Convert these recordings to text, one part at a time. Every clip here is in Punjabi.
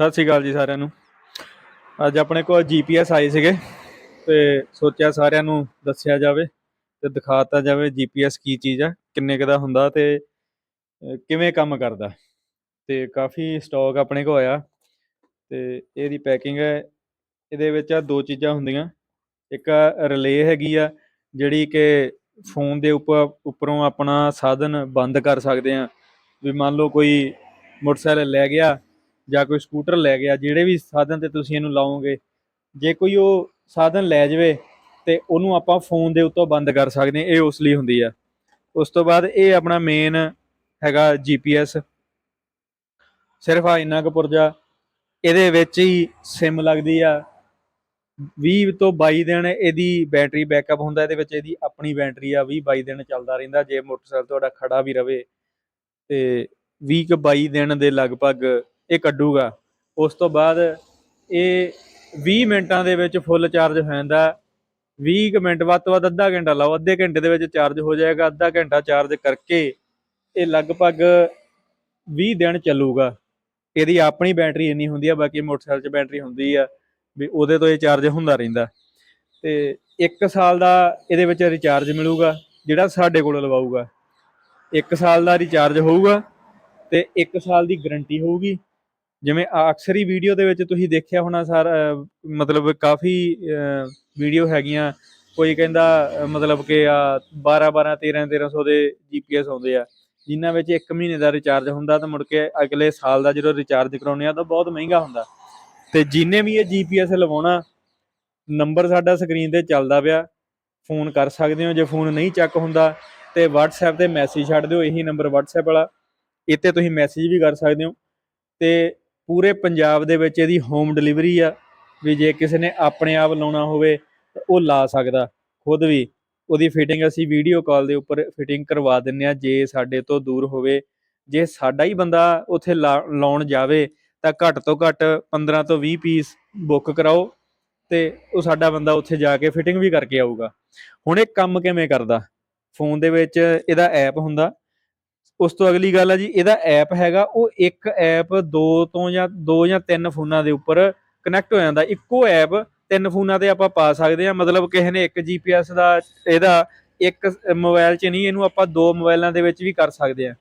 ਸਤਿ ਸ਼੍ਰੀ ਅਕਾਲ ਜੀ ਸਾਰਿਆਂ ਨੂੰ। ਅੱਜ ਆਪਣੇ ਕੋਲ ਜੀਪੀਐਸ ਆਏ ਸੀਗੇ ਤੇ ਸੋਚਿਆ ਸਾਰਿਆਂ ਨੂੰ ਦੱਸਿਆ ਜਾਵੇ ਤੇ ਦਿਖਾਤਾ ਜਾਵੇ ਜੀਪੀਐਸ ਕੀ ਚੀਜ਼ ਆ, ਕਿੰਨੇ ਕੁ ਦਾ ਹੁੰਦਾ ਤੇ ਕਿਵੇਂ ਕੰਮ ਕਰਦਾ। ਤੇ ਕਾਫੀ ਸਟਾਕ ਆਪਣੇ ਕੋਲ ਆਇਆ ਤੇ ਇਹਦੀ ਪੈਕਿੰਗ ਹੈ, ਇਹਦੇ ਵਿੱਚ ਆ ਦੋ ਚੀਜ਼ਾਂ ਹੁੰਦੀਆਂ। ਇੱਕ ਰਿਲੇ ਹੈਗੀ ਆ, ਜਿਹੜੀ ਕਿ ਫੋਨ ਦੇ ਉੱਪਰ ਉੱਪਰੋਂ ਆਪਣਾ ਸਾਧਨ ਬੰਦ ਕਰ ਸਕਦੇ ਆ। ਵੀ ਮੰਨ ਲਓ ਕੋਈ ਮੋਟਰਸਾਈਕਲ ਲੈ ਗਿਆ ਜਾਂ ਕੋਈ ਸਕੂਟਰ ਲੈ ਗਿਆ, ਜਿਹੜੇ ਵੀ ਸਾਧਨ ਤੇ ਤੁਸੀਂ ਇਹਨੂੰ ਲਾਓਗੇ, ਜੇ ਕੋਈ ਉਹ ਸਾਧਨ ਲੈ ਜਾਵੇ ਤੇ ਉਹਨੂੰ ਆਪਾਂ ਫੋਨ ਦੇ ਉੱਤੋਂ ਬੰਦ ਕਰ ਸਕਦੇ ਇਹ ਉਸ ਲਈ ਹੁੰਦੀ ਆ। ਉਸ ਤੋਂ ਬਾਅਦ ਇਹ ਆਪਣਾ ਮੇਨ ਹੈਗਾ ਜੀਪੀਐਸ ਸਿਰਫ ਆ ਇੰਨਾ ਕੁ ਪੁਰਜਾ, ਇਹਦੇ ਵਿੱਚ ਹੀ ਸਿਮ ਲੱਗਦੀ ਆ। 20 ਤੋਂ 22 ਦਿਨ ਇਹਦੀ ਬੈਟਰੀ ਬੈਕਅਪ ਹੁੰਦਾ, ਇਹਦੇ ਵਿੱਚ ਇਹਦੀ ਆਪਣੀ ਬੈਟਰੀ ਆ 20 22 ਦਿਨ ਚੱਲਦਾ ਰਹਿੰਦਾ, ਜੇ ਮੋਟਰਸਾਈਕਲ ਤੁਹਾਡਾ ਖੜਾ ਵੀ ਰਵੇ। ਤੇ 20 ਕੁ 22 ਦਿਨ ਦੇ ਲਗਭਗ ਇਹ ਕੱਢੂਗਾ। ਉਸ ਤੋਂ ਬਾਅਦ ਇਹ 20 ਮਿੰਟਾਂ ਦੇ ਵਿੱਚ ਫੁੱਲ ਚਾਰਜ ਹੋ ਜਾਂਦਾ। 20 ਕੁ ਮਿੰਟ ਵੱਧ ਤੋਂ ਵੱਧ ਅੱਧਾ ਘੰਟਾ ਲਾਓ, ਅੱਧੇ ਘੰਟੇ ਦੇ ਵਿੱਚ ਚਾਰਜ ਹੋ ਜਾਏਗਾ, ਅੱਧਾ ਘੰਟਾ ਚਾਰਜ ਕਰਕੇ ਇਹ ਲਗਭਗ 20 ਦਿਨ ਚੱਲੂਗਾ। ਇਹਦੀ ਆਪਣੀ ਬੈਟਰੀ ਇੰਨੀ ਹੁੰਦੀ ਆ, ਬਾਕੀ ਮੋਟਰਸਾਈਕਲ 'ਚ ਬੈਟਰੀ ਹੁੰਦੀ ਆ, ਵੀ ਉਹਦੇ ਤੋਂ ਇਹ ਚਾਰਜ ਹੁੰਦਾ ਰਹਿੰਦਾ। ਤੇ 1 ਸਾਲ ਦਾ ਇਹਦੇ ਵਿੱਚ ਰਿਚਾਰਜ ਮਿਲੂਗਾ, ਜਿਹੜਾ ਸਾਡੇ ਕੋਲ ਲਵਾਊਗਾ। 1 ਸਾਲ ਦਾ ਰਿਚਾਰਜ ਹੋਊਗਾ ਤੇ 1 ਸਾਲ ਦੀ ਗਾਰੰਟੀ ਹੋਊਗੀ। ਜਿਵੇਂ ਆ- ਅਕਸਰ ਹੀ ਵੀਡੀਓ ਦੇ ਵਿੱਚ ਤੁਸੀਂ ਦੇਖਿਆ ਹੋਣਾ ਸਰ ਮਤਲਬ ਕਾਫੀ ਵੀਡੀਓ ਹੈਗੀਆਂ। ਕੋਈ ਕਹਿੰਦਾ ਮਤਲਬ ਕਿ ਆ 12 12 13 1300 ਦੇ ਜੀਪੀਐਸ ਆਉਂਦੇ ਆ। ਜਿਨ੍ਹਾਂ ਵਿੱਚ 1 ਮਹੀਨੇ ਦਾ ਰਿਚਾਰਜ ਹੁੰਦਾ ਤਾਂ ਮੁੜ ਕੇ ਅਗਲੇ ਸਾਲ ਦਾ ਜਦੋਂ ਰਿਚਾਰਜ ਕਰਾਉਂਦੇ ਆ ਤਾਂ ਬਹੁਤ ਮਹਿੰਗਾ ਹੁੰਦਾ। ਤੇ ਜਿਨੇ ਵੀ ਇਹ ਜੀਪੀਐਸ ਲਵਾਉਣਾ ਨੰਬਰ ਸਾਡਾ ਸਕਰੀਨ ਤੇ ਚੱਲਦਾ ਪਿਆ। ਫੋਨ ਕਰ ਸਕਦੇ ਹੋ, ਜੇ ਫੋਨ ਨਹੀਂ ਚੱਕ ਹੁੰਦਾ, ਤੇ WhatsApp ਤੇ ਮੈਸੇਜ ਛੱਡ ਦਿਓ, ਇਹੀ ਨੰਬਰ WhatsApp ਵਾਲਾ। ਇੱਥੇ ਤੁਸੀਂ ਮੈਸੇਜ ਵੀ ਕਰ ਸਕਦੇ ਹੋ। ਤੇ ਪੂਰੇ ਪੰਜਾਬ ਦੇ ਵਿੱਚ ਇਹਦੀ ਹੋਮ ਡਿਲੀਵਰੀ ਆ, ਵੀ ਜੇ ਕਿਸੇ ਨੇ ਆਪਣੇ ਆਪ ਲਾਉਣਾ ਹੋਵੇ ਤਾਂ ਉਹ ਲਾ ਸਕਦਾ। ਖੁਦ ਵੀ ਉਹਦੀ ਫਿਟਿੰਗ ਅਸੀਂ ਵੀਡੀਓ ਕਾਲ ਦੇ ਉੱਪਰ ਫਿਟਿੰਗ ਕਰਵਾ ਦਿੰਨੇ ਆ ਜੇ ਸਾਡੇ ਤੋਂ ਦੂਰ ਹੋਵੇ। ਜੇ ਸਾਡਾ ਹੀ ਬੰਦਾ ਉੱਥੇ ਲਾ- ਲਾਉਣ ਜਾਵੇ ਤਾਂ ਘੱਟ ਤੋਂ ਘੱਟ 15 ਤੋਂ 20 ਪੀਸ ਬੁੱਕ ਕਰਾਓ ਤੇ ਉਹ ਸਾਡਾ ਬੰਦਾ ਉੱਥੇ ਜਾ ਕੇ ਫਿਟਿੰਗ ਵੀ ਕਰਕੇ ਆਊਗਾ। ਹੁਣ ਇਹ ਕੰਮ ਕਿਵੇਂ ਕਰਦਾ? ਫੋਨ ਦੇ ਵਿੱਚ ਇਹਦਾ ਐਪ ਹੁੰਦਾ ਉਸ ਤੋਂ ਅਗਲੀ ਗੱਲ ਆ ਜੀ, ਇਹਦਾ ਐਪ ਹੈਗਾ, ਉਹ ਇੱਕ ਐਪ ਦੋ ਤੋਂ ਜਾਂ, ਦੋ ਜਾਂ ਤਿੰਨ ਫੋਨਾਂ ਦੇ ਉੱਪਰ ਕਨੈਕਟ ਹੋ ਜਾਂਦਾ। ਇੱਕੋ ਐਪ ਤਿੰਨ ਫੋਨਾਂ ਤੇ ਆਪਾਂ ਪਾ ਸਕਦੇ ਆ ਮਤਲਬ ਕਿਸੇ ਨੇ ਇੱਕ ਜੀਪੀਐਸ ਦਾ, ਇਹਦਾ ਇੱਕ ਮੋਬਾਈਲ 'ਚ ਨਹੀਂ, ਇਹਨੂੰ ਆਪਾਂ ਦੋ ਮੋਬਾਈਲਾਂ ਦੇ ਵਿੱਚ ਵੀ ਕਰ ਸਕਦੇ ਆ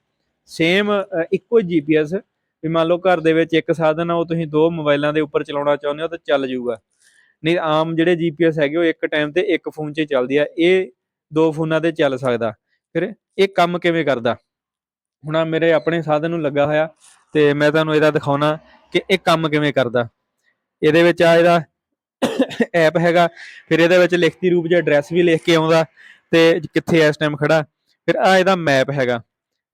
ਸੇਮ ਇੱਕੋ ਜੀਪੀਐਸ ਵੀ ਮੰਨ ਲਓ ਘਰ ਦੇ ਵਿੱਚ ਇੱਕ ਸਾਧਨ ਆ, ਉਹ ਤੁਸੀਂ ਦੋ ਮੋਬਾਈਲਾਂ ਦੇ ਉੱਪਰ ਚਲਾਉਣਾ ਚਾਹੁੰਦੇ ਹੋ ਤਾਂ ਚੱਲ ਜਾਊਗਾ। ਨਹੀਂ, ਆਮ ਜਿਹੜੇ ਜੀਪੀਐਸ ਹੈਗੇ, ਉਹ ਇੱਕ ਟਾਈਮ ਤੇ ਇੱਕ ਫੋਨ 'ਚ ਚੱਲਦੀ ਆ। ਇਹ ਦੋ ਫੋਨਾਂ ਤੇ ਚੱਲ ਸਕਦਾ। ਫਿਰ ਇਹ ਕੰਮ ਕਿਵੇਂ ਕਰਦਾ? ਹੁਣ ਆਹ ਮੇਰੇ ਆਪਣੇ ਸਾਧਨ ਨੂੰ ਲੱਗਾ ਹੋਇਆ ਤੇ ਮੈਂ ਤੁਹਾਨੂੰ ਇਹਦਾ ਦਿਖਾਉਣਾ ਕਿ ਇਹ ਕੰਮ ਕਿਵੇਂ ਕਰਦਾ। ਇਹਦੇ ਵਿੱਚ ਆ ਇਹਦਾ ਐਪ ਹੈਗਾ, ਫਿਰ ਇਹਦੇ ਵਿੱਚ ਲਿਖਤੀ ਰੂਪ 'ਚ ਐਡਰੈਸ ਵੀ ਲਿਖ ਕੇ ਆਉਂਦਾ ਤੇ ਕਿੱਥੇ ਇਸ ਟਾਈਮ ਖੜਾ। ਫਿਰ ਆ ਇਹਦਾ ਮੈਪ ਹੈਗਾ,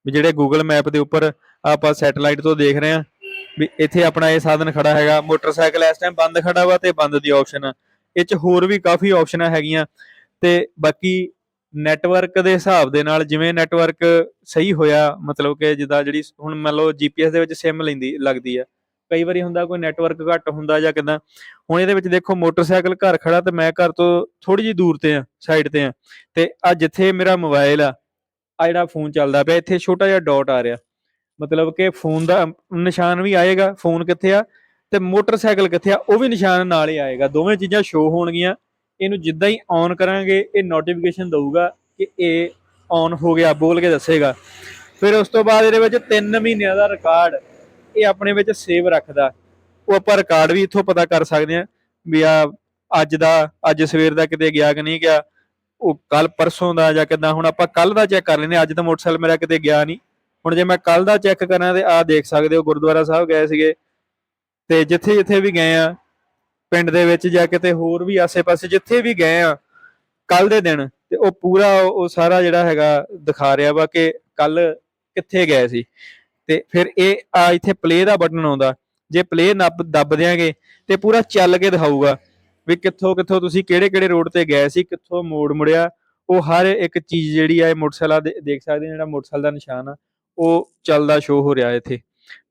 ਵੀ ਜਿਹੜੇ ਗੂਗਲ ਮੈਪ ਦੇ ਉੱਪਰ ਆਪਾਂ ਸੈਟੇਲਾਈਟ ਤੋਂ ਦੇਖ ਰਹੇ ਹਾਂ, ਵੀ ਇੱਥੇ ਆਪਣਾ ਇਹ ਸਾਧਨ ਖੜਾ ਹੈਗਾ, ਮੋਟਰਸਾਈਕਲ ਇਸ ਟਾਈਮ ਬੰਦ ਖੜਾ ਵਾ ਤੇ ਬੰਦ ਦੀ ਆਪਸ਼ਨ ਇਹ 'ਚ ਹੋਰ ਵੀ ਕਾਫੀ ਆਪਸ਼ਨਾਂ ਹੈਗੀਆਂ ਤੇ ਬਾਕੀ ਨੈਟਵਰਕ ਦੇ ਹਿਸਾਬ ਦੇ ਨਾਲ ਜਿਵੇਂ ਨੈਟਵਰਕ ਸਹੀ ਹੋਇਆ, ਮਤਲਬ ਕਿ ਜਿੱਦਾਂ ਜਿਹੜੀ ਹੁਣ ਮੰਨ ਲਓ ਜੀਪੀਐਸ ਦੇ ਵਿੱਚ ਸਿਮ ਲੈਂਦੀ, ਲੱਗਦੀ ਆ। ਕਈ ਵਾਰੀ ਹੁੰਦਾ ਕੋਈ ਨੈਟਵਰਕ ਘੱਟ ਹੁੰਦਾ ਜਾਂ ਕਿਦਾਂ। ਹੁਣ ਇਹਦੇ ਵਿੱਚ ਦੇਖੋ ਮੋਟਰਸਾਈਕਲ ਘਰ ਖੜਾ ਤੇ ਮੈਂ ਘਰ ਤੋਂ ਥੋੜੀ ਜਿਹੀ ਦੂਰ ਤੇ ਆ ਸਾਈਡ ਤੇ ਆ। ਤੇ ਆ ਜਿੱਥੇ ਮੇਰਾ ਮੋਬਾਈਲ ਆ ਆ ਜਿਹੜਾ ਫੋਨ ਚੱਲਦਾ ਪਿਆ, ਇੱਥੇ ਛੋਟਾ ਜਿਹਾ ਡਾਟ ਆ ਰਿਹਾ। ਮਤਲਬ ਕਿ ਫੋਨ ਦਾ ਨਿਸ਼ਾਨ ਵੀ ਆਏਗਾ ਫੋਨ ਕਿੱਥੇ ਆ ਤੇ ਮੋਟਰਸਾਈਕਲ ਕਿੱਥੇ ਆ, ਉਹ ਵੀ ਨਿਸ਼ਾਨ ਨਾਲ ਹੀ ਆਏਗਾ। ਦੋਵੇਂ ਚੀਜ਼ਾਂ ਸ਼ੋ ਹੋਣਗੀਆਂ। ਇਹਨੂੰ ਜਿੱਦਾਂ ਹੀ ਔਨ ਕਰਾਂਗੇ, ਇਹ ਨੋਟੀਫਿਕੇਸ਼ਨ ਦਊਗਾ ਕਿ ਇਹ ਔਨ ਹੋ ਗਿਆ, ਬੋਲ ਕੇ ਦੱਸੇਗਾ। ਫਿਰ ਉਸ ਤੋਂ ਬਾਅਦ ਇਹਦੇ ਵਿੱਚ 3 ਮਹੀਨਿਆਂ ਦਾ ਰਿਕਾਰਡ ਇਹ ਆਪਣੇ ਵਿੱਚ ਸੇਵ ਰੱਖਦਾ। ਉਹ ਆਪਾਂ ਰਿਕਾਰਡ ਵੀ ਇੱਥੋਂ ਪਤਾ ਕਰ ਸਕਦੇ ਆ ਵੀ ਆ ਅੱਜ ਦਾ, ਅੱਜ ਸਵੇਰ ਦਾ ਕਿਤੇ ਗਿਆ ਕਿ ਨਹੀਂ ਗਿਆ, ਉਹ ਕੱਲ ਪਰਸੋਂ ਦਾ ਜਾਂ ਕਿਦਾਂ, ਹੁਣ ਆਪਾਂ ਕੱਲ ਦਾ ਚੈੱਕ ਕਰ ਲੈਨੇ ਅੱਜ ਤਾਂ ਮੋਟਰਸਾਈਕਲ ਮੇਰਾ ਕਿਤੇ ਗਿਆ ਨਹੀਂ। ਹੁਣ ਜੇ ਮੈਂ ਕੱਲ ਦਾ ਚੈੱਕ ਕਰਾਂ ਤੇ ਆ ਦੇਖ ਸਕਦੇ ਹੋ, ਗੁਰਦੁਆਰਾ ਸਾਹਿਬ ਗਏ ਸੀਗੇ। ਤੇ ਜਿੱਥੇ ਜਿੱਥੇ ਵੀ ਗਏ ਆ ਪਿੰਡ ਦੇ ਵਿੱਚ ਜਾਂ ਕਿਤੇ ਹੋਰ ਵੀ ਆਸੇ-ਪਾਸੇ ਜਿੱਥੇ ਵੀ ਗਏ ਆ ਕੱਲ ਦੇ ਦਿਨ, ਤੇ ਉਹ ਪੂਰਾ ਉਹ ਸਾਰਾ ਜਿਹੜਾ ਹੈਗਾ ਦਿਖਾ ਰਿਹਾ ਵਾ ਕਿ ਕੱਲ ਕਿੱਥੇ ਗਏ ਸੀ। ਤੇ ਫਿਰ ਇਹ ਆ ਇੱਥੇ ਪਲੇ ਦਾ ਬਟਨ ਆਉਂਦਾ, ਜੇ ਪਲੇ ਨੱਬ ਦੱਬ ਦਿਆਂਗੇ ਤੇ ਪੂਰਾ ਚੱਲ ਕੇ ਦਿਖਾਊਗਾ ਵੀ ਕਿੱਥੋਂ ਕਿੱਥੋਂ ਤੁਸੀਂ ਕਿਹੜੇ ਕਿਹੜੇ ਰੋਡ ਤੇ ਗਏ ਸੀ, ਕਿੱਥੋਂ ਮੋੜ ਮੁੜਿਆ। ਉਹ ਹਰ ਇੱਕ ਚੀਜ਼ ਜਿਹੜੀ ਆ ਇਹ ਮੋਟਰਸਾਈਕਲ ਦੇ- ਦੇਖ ਸਕਦੇ ਆ ਜਿਹੜਾ ਮੋਟਰਸਾਈਕਲ ਦਾ ਨਿਸ਼ਾਨ ਆ, ਉਹ ਚੱਲਦਾ ਸ਼ੋ ਹੋ ਰਿਹਾ ਇੱਥੇ।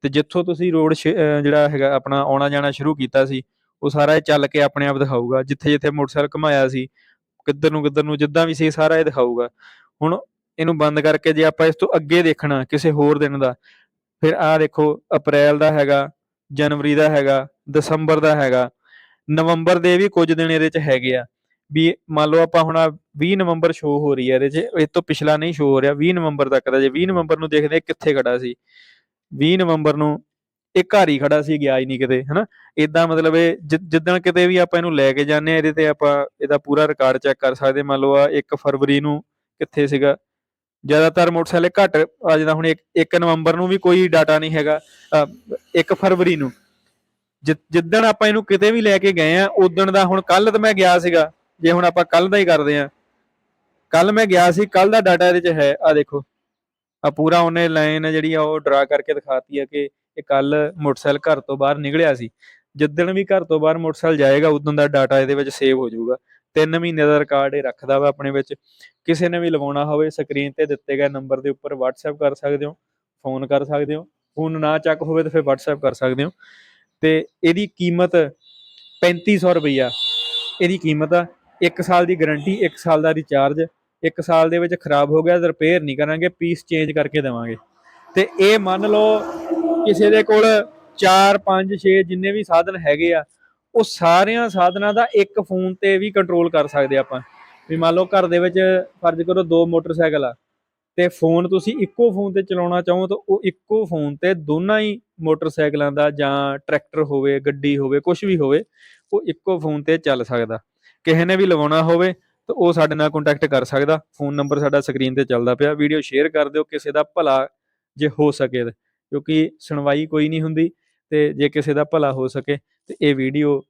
ਤੇ ਜਿੱਥੋਂ ਤੁਸੀਂ ਰੋਡ ਜਿਹੜਾ ਹੈਗਾ ਆਪਣਾ ਆਉਣਾ ਜਾਣਾ ਸ਼ੁਰੂ ਕੀਤਾ ਸੀ ਉਹ ਸਾਰਾ ਇਹ ਚੱਲ ਕੇ ਆਪਣੇ ਆਪ ਦਿਖਾਊਗਾ, ਜਿੱਥੇ ਜਿੱਥੇ ਮੋਟਰਸਾਈਕਲ ਘੁਮਾਇਆ ਸੀ, ਕਿੱਧਰ ਨੂੰ ਕਿੱਧਰ ਨੂੰ ਜਿੱਦਾਂ ਵੀ ਸੀ ਸਾਰਾ ਇਹ ਦਿਖਾਊਗਾ। ਹੁਣ ਇਹਨੂੰ ਬੰਦ ਕਰਕੇ ਜੇ ਆਪਾਂ ਇਸ ਤੋਂ ਅੱਗੇ ਦੇਖਣਾ ਕਿਸੇ ਹੋਰ ਦਿਨ ਦਾ, ਫਿਰ ਆਹ ਦੇਖੋ, ਅਪ੍ਰੈਲ ਦਾ ਹੈਗਾ, ਜਨਵਰੀ ਦਾ ਹੈਗਾ, ਦਸੰਬਰ ਦਾ ਹੈਗਾ, ਨਵੰਬਰ ਦੇ ਵੀ ਕੁਝ ਦਿਨ ਇਹਦੇ ਚ ਹੈਗੇ ਆ। ਵੀ ਮੰਨ ਲਓ ਆਪਾਂ ਹੁਣ ਆਹ 20 ਨਵੰਬਰ ਸ਼ੋ ਹੋ ਰਹੀ ਹੈ ਇਹਦੇ 'ਚ, ਇਹ ਤੋਂ ਪਿਛਲਾ ਨਹੀਂ ਸ਼ੋ ਹੋ ਰਿਹਾ 20 ਨਵੰਬਰ ਤੱਕ ਦਾ, ਜੇ 20 ਨਵੰਬਰ ਨੂੰ ਦੇਖਦੇ ਕਿੱਥੇ ਖੜਾ ਸੀ 20 ਨਵੰਬਰ ਨੂੰ ਇਹ ਘਰ ਹੀ ਖੜਾ ਸੀ ਗਿਆ ਹੀ ਨਹੀਂ ਕਿਤੇ, ਹਨਾ? ਇਦਾਂ ਮਤਲਬ ਇਹ ਜਿ- ਕਿਤੇ ਵੀ ਆਪਾਂ ਇਹਨੂੰ ਲੈ ਕੇ ਜਾਂਦੇ ਆ ਇਹਦੇ ਤੇ ਆਪਾਂ ਇਹਦਾ ਪੂਰਾ ਰਿਕਾਰਡ ਚੈੱਕ ਕਰ ਸਕਦੇ ਮੰਨ ਲਓ ਆ 1 ਫਰਵਰੀ ਨੂੰ ਕਿੱਥੇ ਸੀਗਾ। ਜ਼ਿਆਦਾਤਰ ਮੋਟਰਸਾਈਕਲ ਘੱਟ ਆ ਜਿੱਦਾਂ ਹੁਣ 1 ਨਵੰਬਰ ਨੂੰ ਵੀ ਕੋਈ ਡਾਟਾ ਨਹੀਂ ਹੈਗਾ। 1 ਫਰਵਰੀ ਨੂੰ। ਜਿੱਦਣ ਆਪਾਂ ਇਹਨੂੰ ਕਿਤੇ ਵੀ ਲੈ ਕੇ ਗਏ ਆ ਉਦਣ ਦਾ ਹੁਣ ਕੱਲ ਤਾਂ ਮੈਂ ਗਿਆ ਸੀਗਾ। ਜੇ ਹੁਣ ਆਪਾਂ ਕੱਲ ਦਾ ਹੀ ਕਰਦੇ ਆ ਕੱਲ ਮੈਂ ਗਿਆ ਸੀ ਕੱਲ ਦਾ ਡਾਟਾ ਇਹਦੇ ਚ ਹੈ। ਆ ਦੇਖੋ। ਆ ਪੂਰਾ ਉਹਨੇ ਲਾਈਨ ਜਿਹੜੀ ਆ ਉਹ ਡਰਾ ਕਰਕੇ ਦਿਖਾਤੀ ਆ ਕਿ ਇਹ ਕੱਲ ਮੋਟਰਸਾਈਕਲ ਘਰ ਤੋਂ ਬਾਹਰ ਨਿਕਲਿਆ ਸੀ। ਜਿੱਦਣ ਵੀ ਘਰ ਤੋਂ ਬਾਹਰ ਮੋਟਰਸਾਈਕਲ ਜਾਏਗਾ, ਉਦੋਂ ਦਾ ਡਾਟਾ ਇਹਦੇ ਵਿੱਚ ਸੇਵ ਹੋ ਜਾਊਗਾ। 3 ਮਹੀਨੇ ਦਾ ਰਿਕਾਰਡ ਇਹ ਰੱਖਦਾ ਵਾ ਆਪਣੇ ਵਿੱਚ। ਕਿਸੇ ਨੇ ਵੀ ਲਵਾਉਣਾ ਹੋਵੇ ਸਕਰੀਨ ਤੇ ਦਿੱਤੇ ਗਏ ਨੰਬਰ ਦੇ ਉੱਪਰ WhatsApp ਕਰ ਸਕਦੇ ਹੋ ਫੋਨ ਕਰ ਸਕਦੇ ਹੋ ਫੋਨ ਨਾ ਚੱਕ ਹੋਵੇ ਤਾਂ ਫਿਰ WhatsApp ਕਰ ਸਕਦੇ ਹੋ। ਤੇ ਇਹਦੀ ਕੀਮਤ 3500 ਰੁਪਈਆ। ਇਹਦੀ ਕੀਮਤ ਆ 1 ਸਾਲ ਦੀ ਗਾਰੰਟੀ 1 ਸਾਲ ਦਾ ਰਿਚਾਰਜ 1 ਸਾਲ ਦੇ ਵਿੱਚ ਖਰਾਬ ਹੋ ਗਿਆ ਰਿਪੇਅਰ ਨਹੀਂ ਕਰਾਂਗੇ ਪੀਸ ਚੇਂਜ ਕਰਕੇ ਦੇਵਾਂਗੇ। ਤੇ ਇਹ ਮੰਨ ਲਓ ਕਿਸੇ ਦੇ ਕੋਲ 4 5 6 ਜਿੰਨੇ ਵੀ ਸਾਧਨ ਹੈਗੇ ਆ, ਉਹ ਸਾਰਿਆਂ ਸਾਧਨਾਂ ਦਾ ਇੱਕ ਫੋਨ ਤੇ ਵੀ ਕੰਟਰੋਲ ਕਰ ਸਕਦੇ ਆਪਾਂ। ਵੀ ਮੰਨ ਲਓ ਘਰ ਦੇ ਵਿੱਚ ਫਰਜ਼ ਕਰੋ ਦੋ ਮੋਟਰਸਾਈਕਲ ਆ, ਤੇ ਫੋਨ ਤੁਸੀਂ ਇੱਕੋ ਫੋਨ ਤੇ ਚਲਾਉਣਾ ਚਾਹੋ ਤਾਂ ਉਹ ਇੱਕੋ ਫੋਨ ਤੇ ਦੋਨਾਂ ਹੀ ਮੋਟਰਸਾਈਕਲਾਂ ਦਾ ਜਾਂ ਟਰੈਕਟਰ ਹੋਵੇ, ਗੱਡੀ ਹੋਵੇ ਕੁਝ ਵੀ ਹੋਵੇ, ਉਹ ਇੱਕੋ ਫੋਨ ਤੇ ਚੱਲ ਸਕਦਾ। ਕਿਸੇ ਨੇ ਵੀ ਲਵਾਉਣਾ ਹੋਵੇ ਤਾਂ ਉਹ ਸਾਡੇ ਨਾਲ ਕੰਟੈਕਟ ਕਰ ਸਕਦਾ। ਫੋਨ ਨੰਬਰ ਸਾਡਾ ਸਕਰੀਨ ਤੇ ਚੱਲਦਾ ਪਿਆ। ਵੀਡੀਓ ਸ਼ੇਅਰ ਕਰ ਦਿਓ ਕਿਸੇ ਦਾ ਭਲਾ ਜੇ ਹੋ ਸਕੇ ਕਿਉਂਕਿ ਸੁਣਵਾਈ ਕੋਈ ਨਹੀਂ ਹੁੰਦੀ ਤੇ ਜੇ ਕਿਸੇ ਦਾ ਭਲਾ ਹੋ ਸਕੇ ਤੇ ਇਹ ਵੀਡੀਓ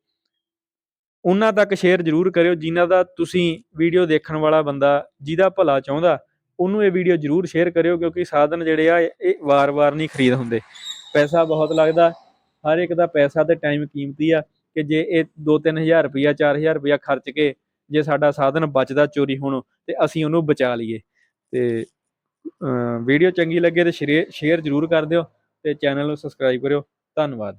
ਉਹਨਾਂ ਤੱਕ ਸ਼ੇਅਰ ਜ਼ਰੂਰ ਕਰਿਓ ਜਿਨ੍ਹਾਂ ਦਾ ਤੁਸੀਂ ਵੀਡੀਓ ਦੇਖਣ ਵਾਲਾ ਬੰਦਾ ਜਿਹਦਾ ਭਲਾ ਚਾਹੁੰਦਾ, ਉਹਨੂੰ ਇਹ ਵੀਡੀਓ ਜ਼ਰੂਰ ਸ਼ੇਅਰ ਕਰਿਓ ਕਿਉਂਕਿ ਸਾਧਨ ਜਿਹੜੇ ਆ, ਇਹ ਵਾਰ-ਵਾਰ ਨਹੀਂ ਖਰੀਦ ਹੁੰਦੇ। ਪੈਸਾ ਬਹੁਤ ਲੱਗਦਾ, ਹਰ ਇੱਕ ਦਾ ਪੈਸਾ ਤੇ ਟਾਈਮ ਕੀਮਤੀ ਆ ਕਿ ਜੇ ਇਹ 2-3000 ਰੁਪਇਆ 4000 ਰੁਪਇਆ ਖਰਚ ਕੇ ਜੇ ਸਾਡਾ ਸਾਧਨ ਬਚਦਾ ਚੋਰੀ ਹੋਣੋਂ ਤੇ ਅਸੀਂ ਉਹਨੂੰ ਬਚਾ ਲਈਏ। ਤੇ ਵੀਡੀਓ ਚੰਗੀ ਲੱਗੇ ਤੇ ਸ਼ੇਅਰ ਜ਼ਰੂਰ ਕਰ ਦਿਓ ਤੇ ਚੈਨਲ ਨੂੰ ਸਬਸਕ੍ਰਾਈਬ ਕਰਿਓ। ਧੰਨਵਾਦ।